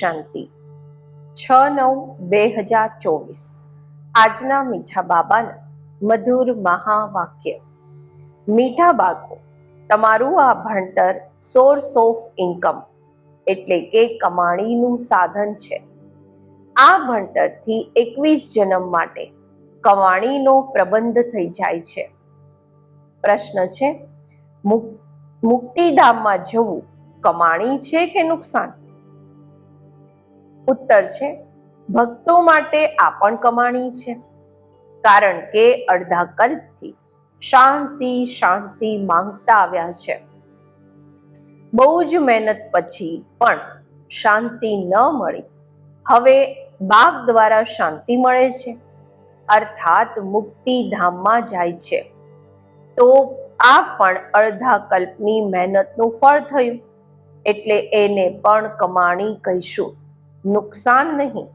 શાંતિ. છ નવ બે હજાર ચોવીસ. આજના મીઠા બાબાના મધુર મહાવાક્ય. મીઠા બાળકો, તમારું આ ભણતર સોર્સ ઓફ ઇન્કમ એટલે કે કમાણીનું સાધન છે. આ ભણતરથી એકવીસ જન્મ માટે કમાણીનો પ્રબંધ થઈ જાય છે. પ્રશ્ન છે મુક- મુક્તિધામમાં જવું કમાણી છે કે નુકસાન? ઉત્તર છે, ભક્તો માટે આ પણ કમાણી છે, કારણ કે અડધા કલ્પથી શાંતિ શાંતિ માંગતા આવ્યા છે. બહુ જ મહેનત પછી પણ શાંતિ ન મળી. હવે બાપ દ્વારા શાંતિ મળે છે, અર્થાત મુક્તિધામમાં જાય છે. તો આ પણ અડધા કલ્પની મહેનતનું ફળ થયું, એટલે એને પણ કમાણી કહીશું. નુકસાન નહીં.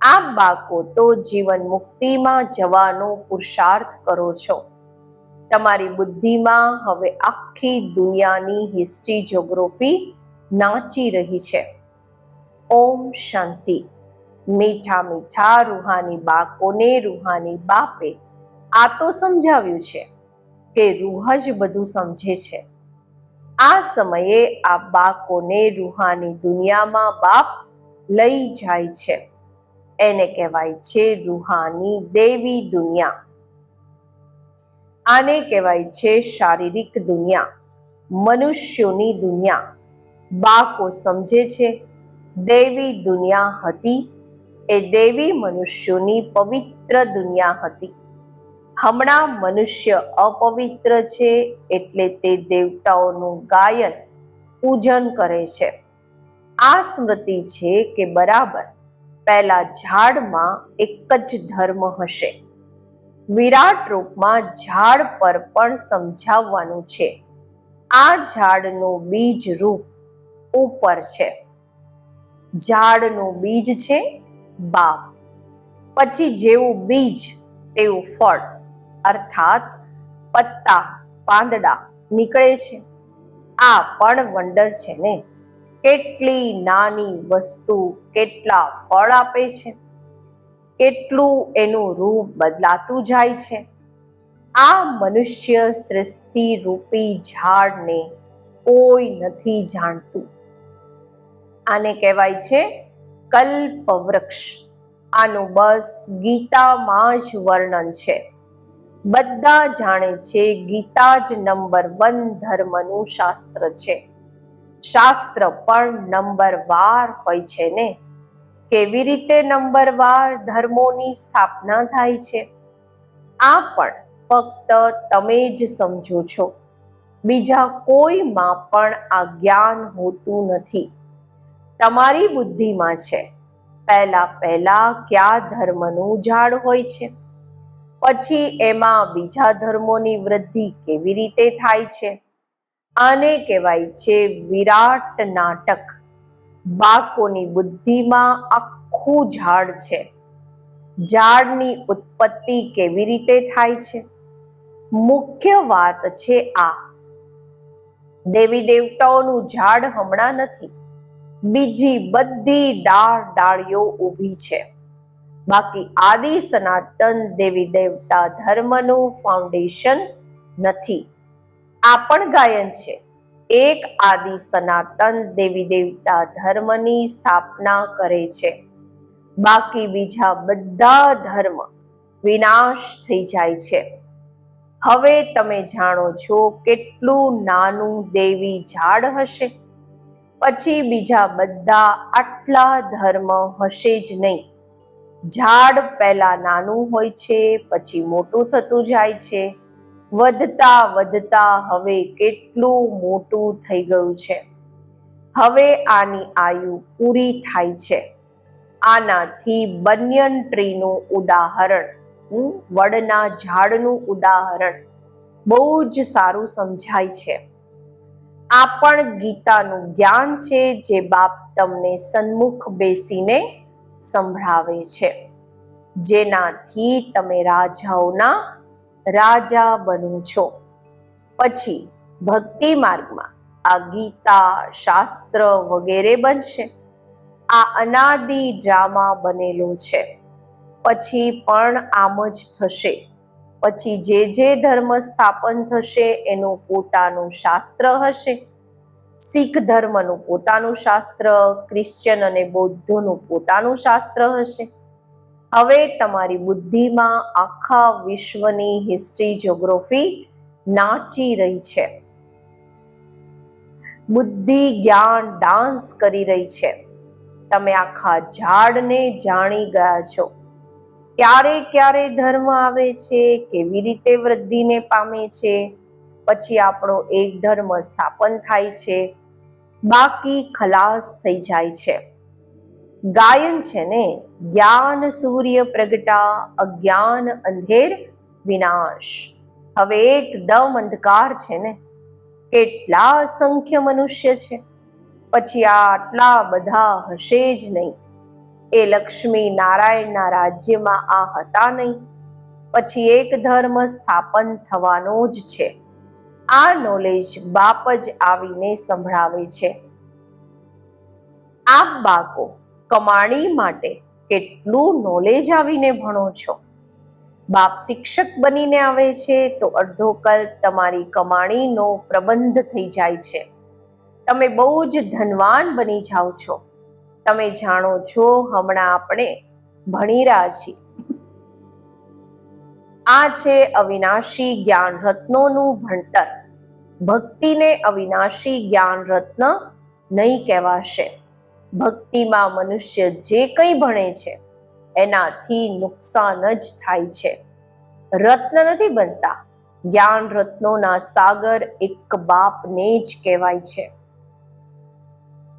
આપ બાળકો તો જીવન મુક્તિમાં જવાનો પુરુષાર્થ કરો છો. તમારી બુદ્ધિમાં હવે આખી દુનિયાની હિસ્ટ્રી જોગ્રાફી નાચી રહી છે. ઓમ શાંતિ. મીઠા મીઠા રૂહાની બાકોને રૂહાની બાપે આ તો સમજાવ્યું છે કે રૂહ જ બધું સમજે છે. આ સમયે આ બાળકોને રૂહાની દુનિયામાં બાપ લઈ જાય છે. એને કહેવાય છે રૂહાની દેવી દુનિયા. આને કહેવાય છે શારીરિક દુનિયા. મનુષ્યોની દુનિયા. બાકો સમજે છે, દેવી દુનિયા હતી. એ દેવી મનુષ્યોની પવિત્ર દુનિયા હતી. હમણાં મનુષ્ય અપવિત્ર છે એટલે તે દેવતાઓનું ગાયન પૂજન કરે છે. આ સ્મૃતિ છે કે બરાબર પહેલા ઝાડમાં એક જ ધર્મ હશે. વિરાટ રૂપમાં ઝાડ પર પણ સમજાવવાનું છે. આ ઝાડનું બીજ રૂપ ઉપર છે. ઝાડનું બીજ છે બાપ. પછી જેવું બીજ તેવું ફળ. અર્થાત પત્તા, પાંદડા નીકળે છે. આ પણ વંડર છે ને? કેટલી નાની વસ્તુ કેટલા ફળ આપે છે? કેટલું એનું રૂપ બદલાતું જાય છે? આ મનુષ્ય સૃષ્ટિ રૂપી ઝાડને કોઈ નથી જાણતું. આને કહેવાય છે કલ્પવૃક્ષ. આનું બસ ગીતામાં જ વર્ણન છે. બધા જાણે છે ગીતા જ નંબર વન ધર્મનું શાસ્ત્ર છે. શાસ્ત્ર પણ નંબર વાર હોય છે ને? કેવી રીતે નંબર વાર ધર્મોની સ્થાપના થાય છે? આ પણ ફક્ત તમે જ સમજો છો. બીજા કોઈમાં પણ આ જ્ઞાન હોતું નથી. તમારી બુદ્ધિમાં છે. પહેલા પહેલા કયા ધર્મનું ઝાડ હોય છે? પછી એમાં બીજા ધર્મોની વૃદ્ધિ કેવી રીતે થાય છે? આને કહેવાય છે વિરાટ નાટક. બાળકોની બુદ્ધિમાં આખું ઝાડ છે. ઝાડની ઉત્પત્તિ કેવી રીતે થાય છે? મુખ્ય વાત છે આ. દેવી દેવતાઓનું ઝાડ હમણાં નથી. બીજી બધી ડાળ ડાળીઓ ઊભી છે. બાકી આદિ સનાતન દેવી દેવતા ધર્મનું ફાઉન્ડેશન નથી. આ પણ ગાયન છે. એક આદિ સનાતન દેવી દેવતા ધર્મની સ્થાપના કરે છે. બાકી બીજા બધા ધર્મ વિનાશ થઈ જાય છે. હવે તમે જાણો છો કેટલું નાનું દેવી ઝાડ હશે? પછી બીજા બધા આટલા ધર્મ હશે જ નહીં. ઝાડ પહેલા નાનું હોય છે, પછી મોટું થતું જાય છે. વધતા વધતા હવે કેટલું મોટું થઈ ગયું છે. હવે આની આયુ પૂરી થાય છે. આનાથી બન્યન ટ્રીનું ઉદાહરણ વડના ઝાડનું ઉદાહરણ, બહુ જ સારું સમજાય છે. આ પણ ગીતાનું જ્ઞાન છે જે બાપ તમને સન્મુખ બેસીને સંભળાવે છે. જેનાથી તમે રાજાઓના રાજા બનું છો. પછી ભક્તિ માર્ગમાં આ ગીતા, શાસ્ત્ર વગેરે બનશે. આ અનાદિ ડ્રામા બનેલો છે. પછી પણ આમ જ થશે. પછી જે જે ધર્મ સ્થાપન થશે એનું પોતાનું શાસ્ત્ર હશે. શીખ ધર્મનું પોતાનું શાસ્ત્ર, ક્રિશ્ચન અને બૌદ્ધનું પોતાનું શાસ્ત્ર હશે. હવે તમારી બુદ્ધિમાં આખા વિશ્વની હિસ્ટ્રી જ્યોગ્રાફી નાચી રહી છે. બુદ્ધિ, જ્ઞાન ડાન્સ કરી રહી છે. તમે આખા ઝાડને જાણી ગયા છો. ક્યારે ક્યારે ધર્મ આવે છે, કેવી રીતે વૃદ્ધિને પામે છે, પછી આપણો એક ધર્મ સ્થાપન થાય છે. બાકી ખલાસ થઈ જાય છે. ગાયન છે ને? જ્ઞાન સૂર્ય પ્રગટા, અજ્ઞાન અંધેર વિનાશ. હવે એકદમ અંધકાર છે ને? કેટલા અસંખ્ય મનુષ્ય છે? પછી આટલા બધા હશે જ નહીં. એ લક્ષ્મી નારાયણના રાજ્યમાં આ હતા નહીં. પછી એક ધર્મ સ્થાપન થવાનો જ છે. આ નોલેજ બાપ જ આવીને સંભળાવે છે. આપ બાળકો કમાણી માટે કેટલું નોલેજ આવીને ભણો છો? બાપ શિક્ષક બનીને આવે છે તો અડધો કલ્પ તમારી કમાણીનો પ્રબંધ થઈ જાય છે. તમે બહુ જ ધનવાન બની જાઓ છો. તમે જાણો છો હમણાં આપણે ભણી રહ્યા છીએ. આ છે અવિનાશી જ્ઞાન રત્નોનું ભણતર. ભક્તિને અવિનાશી જ્ઞાન રત્ન નહીં કહેવાશે. ભક્તિમાં મનુષ્ય જે કંઈ ભણે છે, એનાથી નુકસાન જ થાય છે. રત્ન નથી બનતા. જ્ઞાન રત્નોના સાગર એક બાપને જ કહેવાય છે.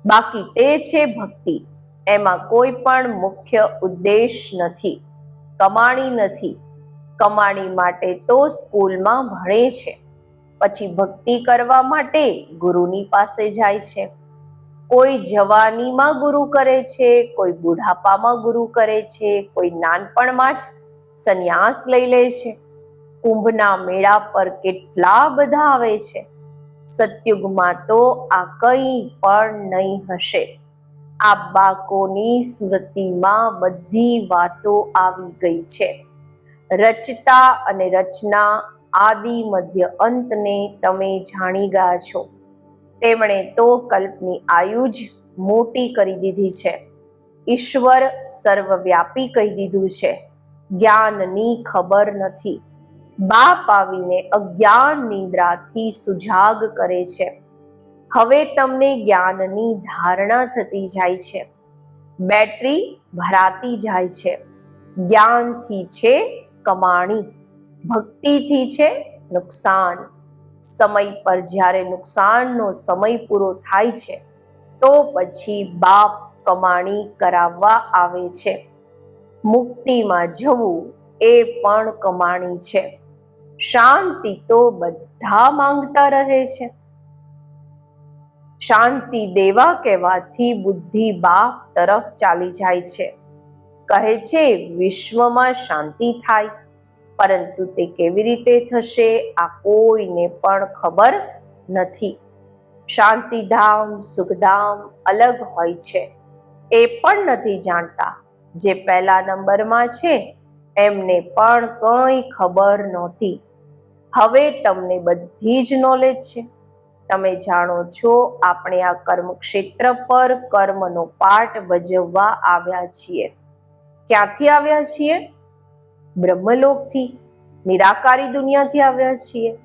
બાકી તે છે ભક્તિ. એમાં કોઈ પણ મુખ્ય ઉદ્દેશ નથી. કમાણી નથી. કમાણી માટે તો સ્કૂલમાં ભણે છે. પછી ભક્તિ કરવા માટે ગુરુની પાસે જાય છે. કોઈ જવાનીમાં ગુરુ કરે છે, કોઈ બુઢાપામાં ગુરુ કરે છે, કોઈ નાનપણમાં જ સંન્યાસ લઈ લે છે. કુંભના મેળા પર કેટલા બધા આવે છે. સતયુગમાં તો આ કંઈ પણ નહીં હશે. આ બાકોની સ્મૃતિમાં બધી વાતો આવી ગઈ છે. રચતા અને રચના આદિ મધ્ય અંતને તમે જાણી ગયા છો. તેમણે તો કલ્પની આયુ જ મોટી કરી દીધી છે. ઈશ્વર સર્વવ્યાપી કહી દીધું છે. જ્ઞાનની ખબર નથી. બાપ આવીને અજ્ઞાન નિંદ્રાથી સુજાગ કરે છે. હવે તમને જ્ઞાનની ધારણા થતી જાય છે. બેટરી ભરાતી જાય છે. જ્ઞાનથી છે કમાણી. ભક્તિથી છે નુકસાન. સમય પર જ્યારે નુકસાનનો સમય પૂરો થાય છે, તો પછી બાપ કમાણી કરાવવા આવે છે. મુક્તિમાં જવું એ પણ કમાણી છે. શાંતિ તો બધા માંગતા રહે છે. શાંતિ દેવા કહેવાથી બુદ્ધિ બાપ તરફ ચાલી જાય છે. કહે છે, વિશ્વમાં શાંતિ થાય પરંતુ તે કેવી રીતે થશે, આ કોઈને પણ ખબર નથી. શાંતિધામ, સુખધામ અલગ હોય છે. એ પણ નથી જાણતા. જે પહેલા નંબરમાં છે, એમને પણ કંઈ ખબર નહોતી. હવે તમને બધી જ નોલેજ છે. તમે જાણો છો, આપણે આ કર્મ ક્ષેત્ર પર કર્મનો પાઠ ભજવવા આવ્યા છીએ. ક્યાંથી આવ્યા છીએ? બ્રહ્મલોકથી નિરાકારી દુનિયાથી આવ્યા છીએ.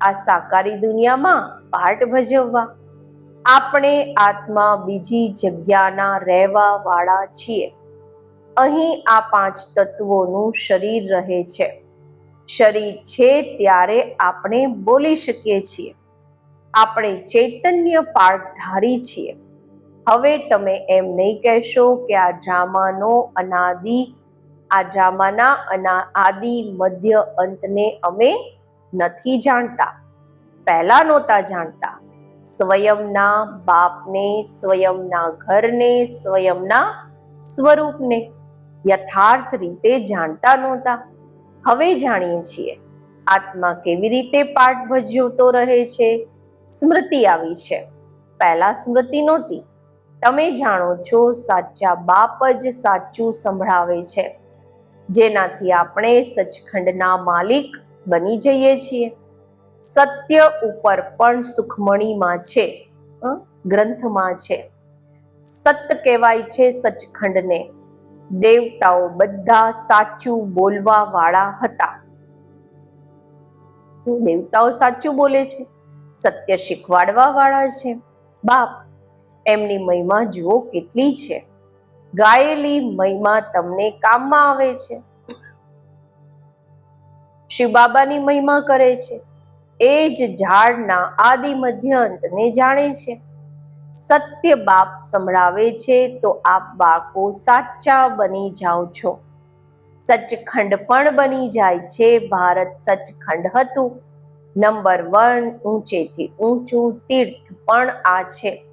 આ સાકારી દુનિયામાં પાઠ ભજવવા. આપણે આત્મા બીજી જગ્યાના રહેવા વાળા છીએ. અહીં આ પાંચ તત્વોનું શરીર રહે છે. શરીર છે ત્યારે આપણે બોલી શકીએ છીએ. આપણે ચૈતન્ય પાઠધારી છીએ. હવે તમે એમ નહીં કહેશો કે આ ડ્રામાનો અનાદિ આ ડ્રામાના અના આદિ મધ્ય અંતને અમે નથી જાણતા. પહેલા નહોતા જાણતા. સ્વયંના બાપને, સ્વયંના ઘરને, સ્વયંના સ્વરૂપને યથાર્થ રીતે જાણતા નહોતા. હવે જાણીએ છીએ, આત્મા કેવી રીતે પાઠ ભજવતો રહે છે? સ્મૃતિ આવી છે. પહેલા સ્મૃતિ નહોતી. તમે જાણો છો સાચા બાપ જ સાચું સંભળાવે છે. જેનાથી આપણે સચખંડના માલિક બની જઈએ છીએ. સત્ય ઉપર પણ સુખમણીમાં છે ગ્રંથમાં છે. સત કહેવાય છે સચખંડને. દેવતાઓ બધા સાચું બોલવા વાળા હતા દેવતાઓ સાચું બોલે છે, સત્ય શીખવાડવા વાળા છે. બાપ, એમની મહિમા જુઓ કેટલી છે. ગાયેલી મહિમા તમને કામમાં આવે છે. શિવ બાબાની મહિમા કરે છે. એ જ ઝાડના આદિ મધ્ય અંતને જાણે છે. સત્ય બાપ સંભળાવે છે તો આપ બાળકો સાચા બની જાઓ છો. સચખંડ પણ બની જાય છે. ભારત સચખંડ હતું. નંબર વન ઊંચેથી ઊંચું તીર્થ પણ આ છે.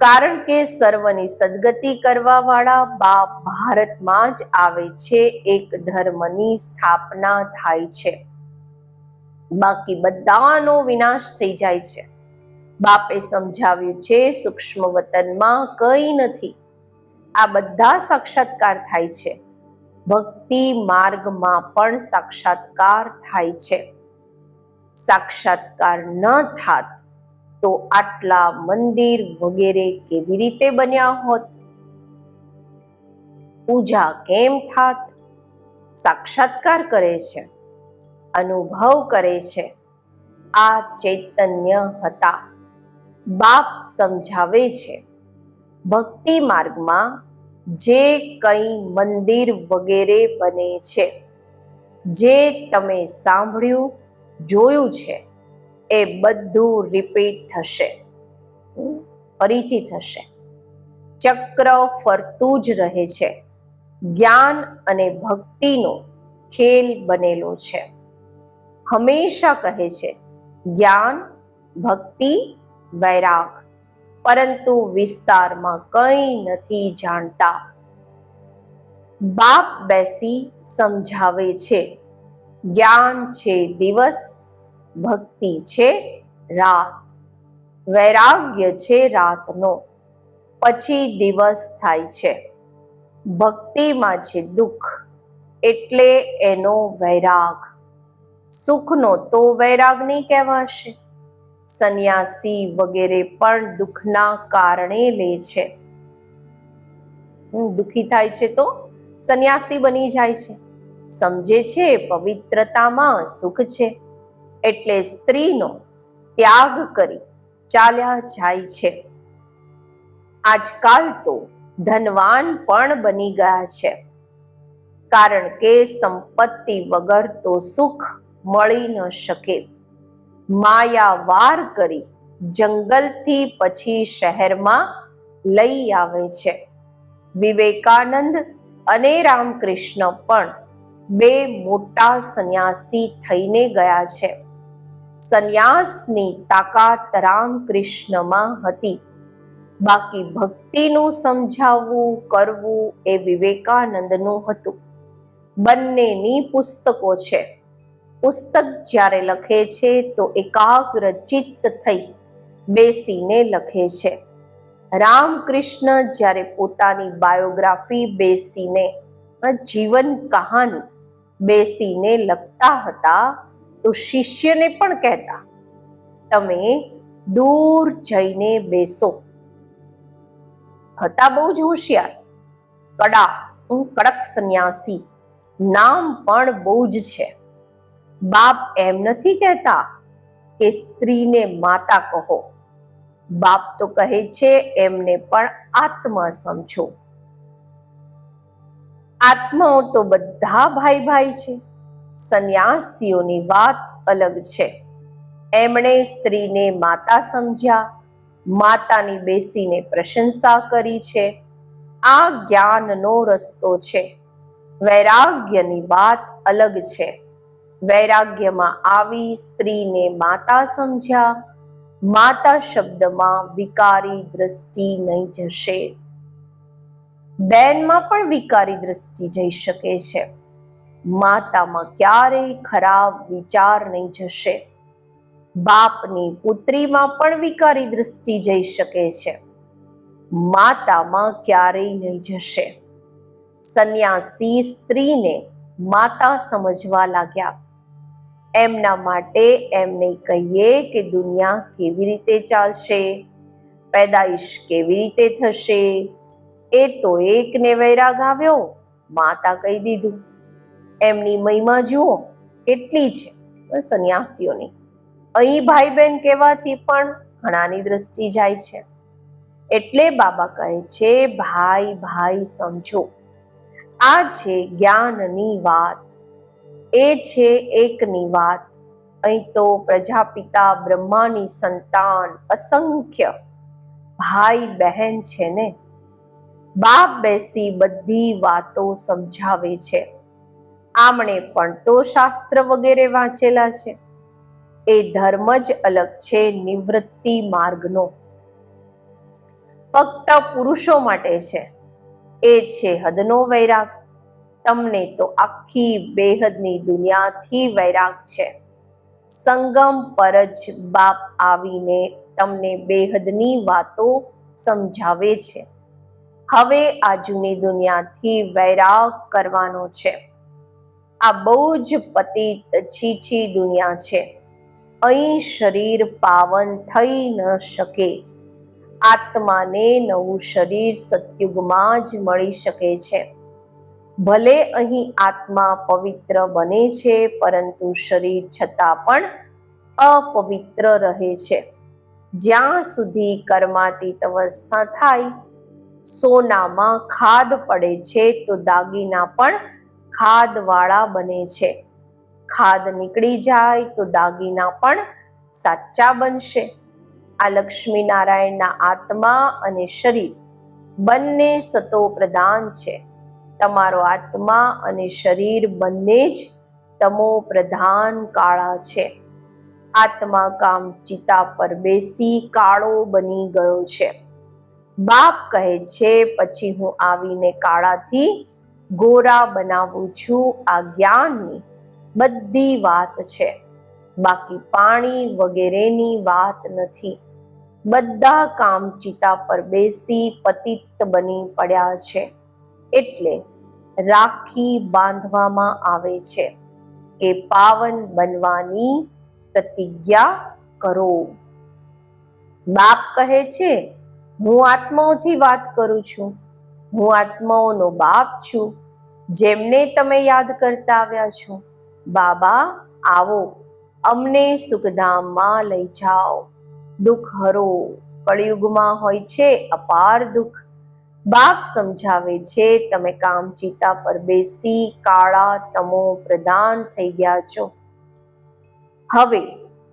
કારણ કે સર્વની સદગતિ કરવા વાળા બાપ ભારતમાં જ આવે છે, એક ધર્મની સ્થાપના થાય છે. બાકી બધાનો વિનાશ થઈ જાય છે. બાપે સમજાવ્યું છે, સૂક્ષ્મ વતનમાં કંઈ નથી. આ બધા સાક્ષાત્કાર થાય છે. ભક્તિ માર્ગમાં પણ સાક્ષાત્કાર થાય છે. સાક્ષાત્કાર ન થાત તો આટલા મંદિર વગેરે કેવી રીતે બન્યા હોત? પૂજા કેમ થાત? સાક્ષાત્કાર કરે છે, અનુભવ કરે છે. આ ચૈતન્ય હતા. બાપ સમજાવે છે, ભક્તિ માર્ગમાં જે કંઈ મંદિર વગેરે બને છે, જે તમે સાંભળ્યું, જોયું છે એ બધું રિપીટ થશે. ફરીથી થશે. ચક્ર ફરતું જ રહે છે. જ્ઞાન અને ભક્તિનો ખેલ બનેલો છે. હંમેશા કહે છે, જ્ઞાન, ભક્તિ, વૈરાગ. પરંતુ વિસ્તારમાં કંઈ નથી જાણતા. બાપ બેસી સમજાવે છે, જ્ઞાન છે દિવસ ભક્તિ છે રાત. વૈરાગ્ય છે રાતનો. પછી દિવસ થાય છે. ભક્તિમાં છે દુઃખ. એટલે એનો વૈરાગ. સુખનો તો વૈરાગ નહીં કહેવાશે. સંન્યાસી વગેરે પણ દુઃખના કારણે લે છે. દુઃખી થાય છે તો સંન્યાસી બની જાય છે. સમજે છે પવિત્રતામાં સુખ છે. એટલે સ્ત્રીનો ત્યાગ કરી ચાલ્યા જાય છે. આજકાલ તો ધનવાન પણ બની ગયા છે. કારણ કે સંપત્તિ વગર તો સુખ મળી ન શકે. માયા વાર કરી જંગલથી પછી શહેરમાં લઈ આવે છે. વિવેકાનંદ અને રામકૃષ્ણ પણ બે મોટા સંન્યાસી થઈને ગયા છે. સંન્યાસની તાકાત રામકૃષ્ણમાં હતી. બાકી ભક્તિનું સમજાવવું, કરવું એ વિવેકાનંદનું હતું. બંનેની પુસ્તકો છે. પુસ્તક જ્યારે લખે છે તો એકાગ્ર ચિત્ત થઈ બેસીને લખે છે. રામકૃષ્ણ જ્યારે પોતાની બાયોગ્રાફી બેસીને જીવન કહાની બેસીને લખતા હતા તો શિષ્યને પણ કહેતા, તમે દૂર જઈને બેસો. હતા બહુ જ હોશિયાર. કડા હું કડક સંન્યાસી, નામ પણ બહુ જ છે. બાપ એમ નથી કહેતા કે સ્ત્રીને માતા કહો. બાપ તો કહે છે એમને પણ આત્મા સમજો. આત્માઓ તો બધા ભાઈ ભાઈ છે. સંન્યાસીઓની વાત અલગ છે. એમણે સ્ત્રીને માતા સમજ્યા, માતાની બેસીને પ્રશંસા કરી છે. આ જ્ઞાનનો રસ્તો છે. વૈરાગ્યની વાત અલગ છે. વૈરાગ્યમાં આવી સ્ત્રીને માતા સમજ્યા, માતા શબ્દમાં વિકારી દ્રષ્ટિ નહીં જશે. બેનમાં પણ વિકારી દ્રષ્ટિ જઈ શકે છે. માતામાં ક્યારેય ખરાબ વિચાર નહીં જશે. બાપની પુત્રીમાં પણ વિકારી દ્રષ્ટિ જઈ શકે છે. માતામાં ક્યારેય નહીં જશે. સંન્યાસી સ્ત્રીને માતા સમજવા લાગ્યા. એમના માટે એમને કહીએ કે દુનિયા કેવી રીતે ચાલશે, પેદાઈશ કેવી રીતે થશે. એ તો એકને વૈરાગ આવ્યો, માતા કહી દીધું. એમની મહિમા જુઓ, કેટલી છે સંન્યાસીઓની. અહીં ભાઈ બહેન કહેવાથી પણ ઘણાની દ્રષ્ટિ જાય છે. એટલે બાબા કહે છે, ભાઈ ભાઈ, સમજો. આ છે જ્ઞાનની વાત. એ છે એકની વાત. અહીં તો પ્રજાપિતા, બ્રહ્માની સંતાન, અસંખ્ય ભાઈ, બહેન છે ને? બાપ બેસી બધી વાતો સમજાવે છે. આમણે પણ તો શાસ્ત્ર વગેરે વાંચેલા છે. એ ધર્મ જ અલગ છે નિવૃત્તિ માર્ગનો. ફક્ત પુરુષો માટે છે. એ છે હદનો વૈરાગ. તમને તો આખી બેહદની દુનિયાથી વૈરાગ છે. સંગમ પર જ બાપ આવીને તમને બેહદની વાતો સમજાવે છે. હવે આ જૂની દુનિયાથી વૈરાગ કરવાનો છે. આ બહુ જ પતિત છીછી દુનિયા છે. અહીં શરીર પાવન થઈ ન શકે. આત્માને નવું શરીર સત્યુગમાં જ મળી શકે છે. ભલે અહીં આત્મા પવિત્ર બને છે, પરંતુ શરીર છતાં પણ અપવિત્ર રહે છે. જ્યાં સુધી કર્માતીત અવસ્થા થાય, સોનામાં ખાદ પડે છે, તો દાગીના પણ ખાદવાળા બને છે. ખાદ નીકળી જાય તો દાગીના પણ સાચા બનશે. આ લક્ષ્મી નારાયણના આત્મા અને શરીર બંને સતો પ્રધાન છે. તમારો આત્મા અને શરીર બંને જ તમો પ્રધાન કાળા છે. આત્મા કામ ચિતા પર બેસી કાળો બની ગયો છે. બાપ કહે છે, પછી હું આવીને કાળાથી ગોરા બનાવું છું આ જ્ઞાનની બધી વાત છે. બાકી પાણી વગેરેની વાત નથી. બધા કામ ચિતા પર બેસી પતિત બની પડ્યા છે. એટલે રાખી બાંધવામાં આવે છે કે પાવન બનવાની પ્રતિજ્ઞા કરો. બાપ કહે છે, હું આત્માઓથી વાત કરું છું. હું આત્માઓનો બાપ છું. જેમને તમે યાદ કરતા આવ્યા છો. બાબા, આવો. અમને સુખધામમાં લઈ જાઓ. દુઃખ હરો. કળિયુગમાં હોય છે અપાર દુઃખ. બાપ સમજાવે છે, તમે કામચિતા પર બેસી કાળા તમો પ્રદાન થઈ ગયા છો. હવે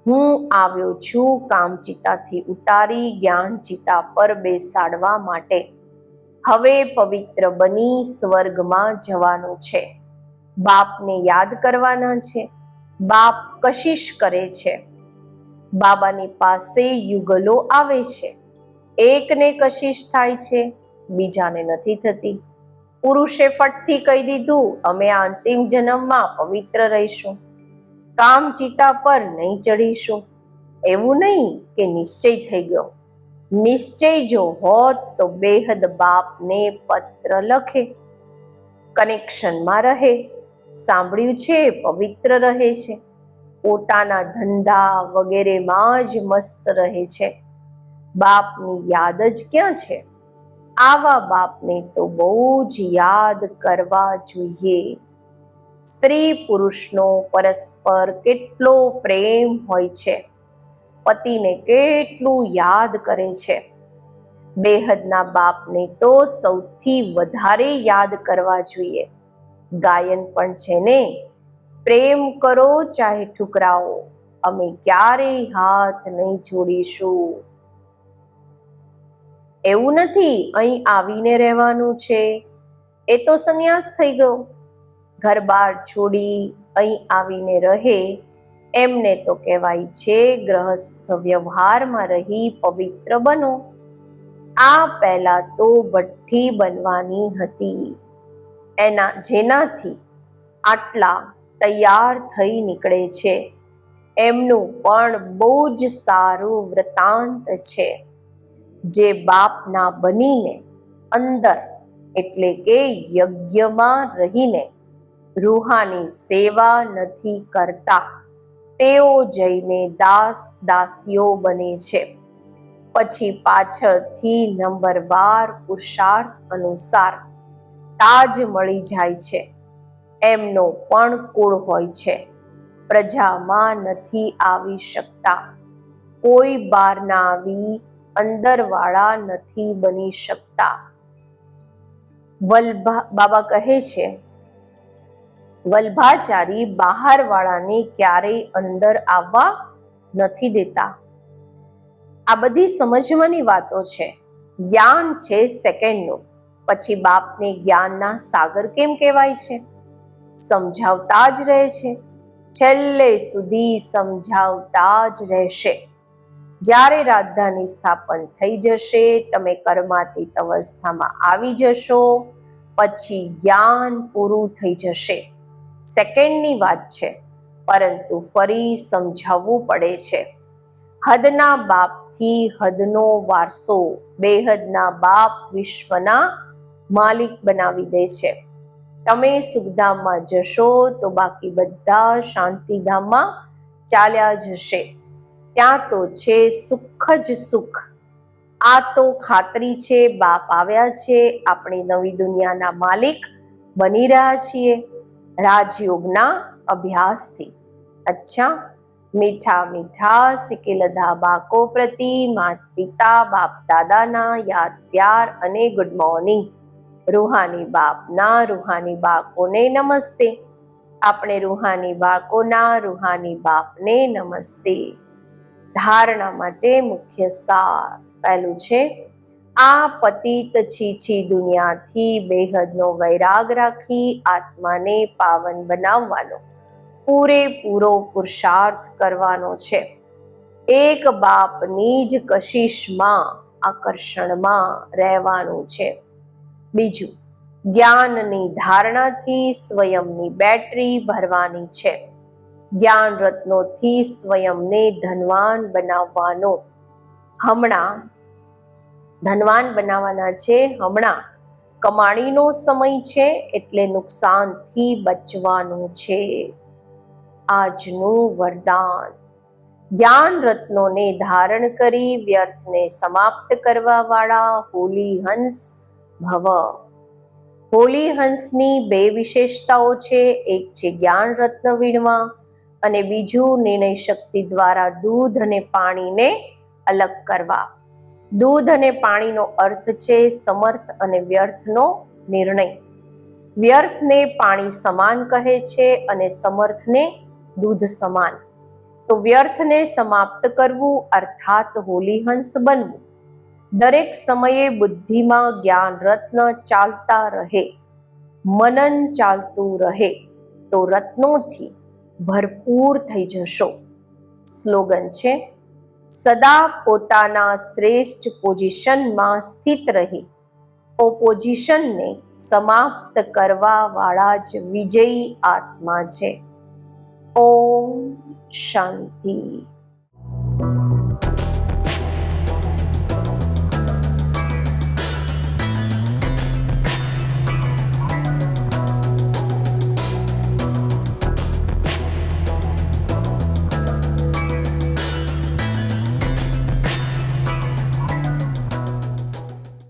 હું આવ્યો છું કામચિતાથી ઉતારી જ્ઞાનચિતા પર બેસાડવા માટે. હવે પવિત્ર બની સ્વર્ગમાં જવાનું છે. બાપને યાદ કરવાના છે. બાપ કશિશ કરે છે. બાબાની પાસે યુગલો આવે છે. એકને કશિશ થાય છે, બીજાને નથી થતી. પુરુષે ફટથી કહી દીધું, અમે અંતિમ જન્મમાં પવિત્ર રહીશું. કામ ચિતા પર નહીં ચડીશું એવું નહીં કે નિશ્ચય થઈ ગયો. નિશ્ચય જો હોત તો બેહદ બાપને પત્ર લખે, કનેક્શનમાં રહે, સાંભળ્યું છે પવિત્ર રહે છે, પોતાના ધંધા વગેરેમાં જ મસ્ત રહે છે. બાપની યાદ જ ક્યાં છે? આવા બાપને તો બહુ જ યાદ કરવા જોઈએ. સ્ત્રી પુરુષનો પરસ્પર કેટલો પ્રેમ હોય છે. પતિને કેટલું યાદ કરે છે. બેહદના બાપને તો સૌથી વધારે યાદ કરવા જોઈએ. ગાયન પણ છે ને? પ્રેમ કરો ચાહે ઠુકરાઓ, અમે ક્યારેય હાથ નહીં જોડીશું. એવું નથી, અહીં આવીને રહેવાનું છે. એ તો સંન્યાસ થઈ ગયો. ઘર બાર છોડી અહીં આવીને રહે. એમને તો કહેવાય છે ગ્રહસ્થ વ્યવહારમાં રહી પવિત્ર બનો. આ પહેલા તો ભઠ્ઠી બનવાની હતી. એના જેનાથી આટલા તૈયાર થઈ નીકળે છે. એમનું પણ બહુ જ સારું વૃતાંત છે. જે બાપના બનીને અંદર એટલે કે યજ્ઞમાં રહીને રૂહાની સેવા નથી કરતા. તેઓ જઈને દાસ દાસીઓ બને છે. પછી પાછળથી નંબરવાર પુરુષાર્થ અનુસાર તાજ મળી જાય છે. એમનો પણ કુળ હોય છે. પ્રજામાં નથી આવી શકતા. કોઈ બહારના આવી અંદરવાળા નથી બની શકતા. વલ્ભા, બાબા કહે છે વલ્ભાચારી બહારવાળાને ક્યારેય અંદર આવવા નથી દેતા. આ બધી સમજવાની વાતો છે. જ્ઞાન છે સેકન્ડનું. પછી બાપને જ્ઞાનના સાગર કેમ કહેવાય છે? સમજાવતા જ રહે છે. છેલ્લે સુધી સમજાવતા જ રહેશે. જ્યારે રાજધાની સ્થાપન થઈ જશે, તમે કર્માતીત અવસ્થામાં આવી જશો. પછી જ્ઞાન પૂરું થઈ જશે. સેકન્ડની વાત છે, પરંતુ ફરી સમજાવવું પડે છે. હદના બાપથી હદનો વારસો બેહદના બાપ વિશ્વના માલિક બનાવી દે છે. તમે સુખધામમાં જશો તો બાકી બધા શાંતિધામમાં ચાલ્યા જશે. ત્યાં તો છે સુખ જ સુખ. આ તો ખાતરી છે, બાપ આવ્યા છે, આપણે નવી દુનિયાના માલિક બની રહ્યા છીએ. રાજયોગના અભ્યાસથી. અચ્છા, મીઠા મીઠા સિકેલધા બાકો પ્રતિ માત પિતા બાપ દાદાના યાદ, પ્યાર અને ગુડ મોર્નિંગ રૂહાની બાપના, રૂહાની બાળકોને નમસ્તે. આપણે રૂહાની બાળકોના, રૂહાની બાપને નમસ્તે. ધારણા માટે મુખ્ય સાર પહેલું છે આ પતિત છીછી દુનિયાથી બેહદનો વૈરાગ રાખી આત્માને પાવન બનાવવાનો, પૂરેપૂરો પુરુષાર્થ કરવાનો છે. એક બાપની જ કશિશમાં, આકર્ષણમાં રહેવાનું છે. બીજું, જ્ઞાનની ધારણાથી સ્વયંની બેટરી ભરવાની છે. જ્ઞાન રત્નોથી સ્વયંને ધનવાન બનાવવાનો. હમણાં ધનવાન બનાવવાના છે. હમણાં કમાણીનો સમય છે એટલે નુકસાનથી બચવાનું છે. આજનું વરદાન. જ્ઞાન રત્નોને ધારણ કરી વ્યર્થને સમાપ્ત કરવા વાળા હોલી હંસ ભવ. હોલી હંસની બે વિશેષતાઓ છે. એક છે જ્ઞાન રત્ન વીણવા અને બીજું નિર્ણય શક્તિ દ્વારા દૂધ અને પાણીને અલગ કરવા. દૂધ અને પાણીનો અર્થ છે સમર્થ અને વ્યર્થનો નિર્ણય. વ્યર્થને પાણી સમાન કહે છે અને સમર્થને દૂધ સમાન. તો વ્યર્થને સમાપ્ત કરવું અર્થાત હોલીહંસ બનવું. દરેક સમયે બુદ્ધિમાં જ્ઞાન રત્ન ચાલતા રહે. મનન ચાલતું રહે. તો રત્નોથી ભરપૂર થઈ જશો. સ્લોગન છે સદા પોતાના શ્રેષ્ઠ પોઝિશનમાં સ્થિત રહી. ઓપોઝિશનને સમાપ્ત કરવા વાળા જ વિજયી આત્મા છે. ઓમ શાંતિ.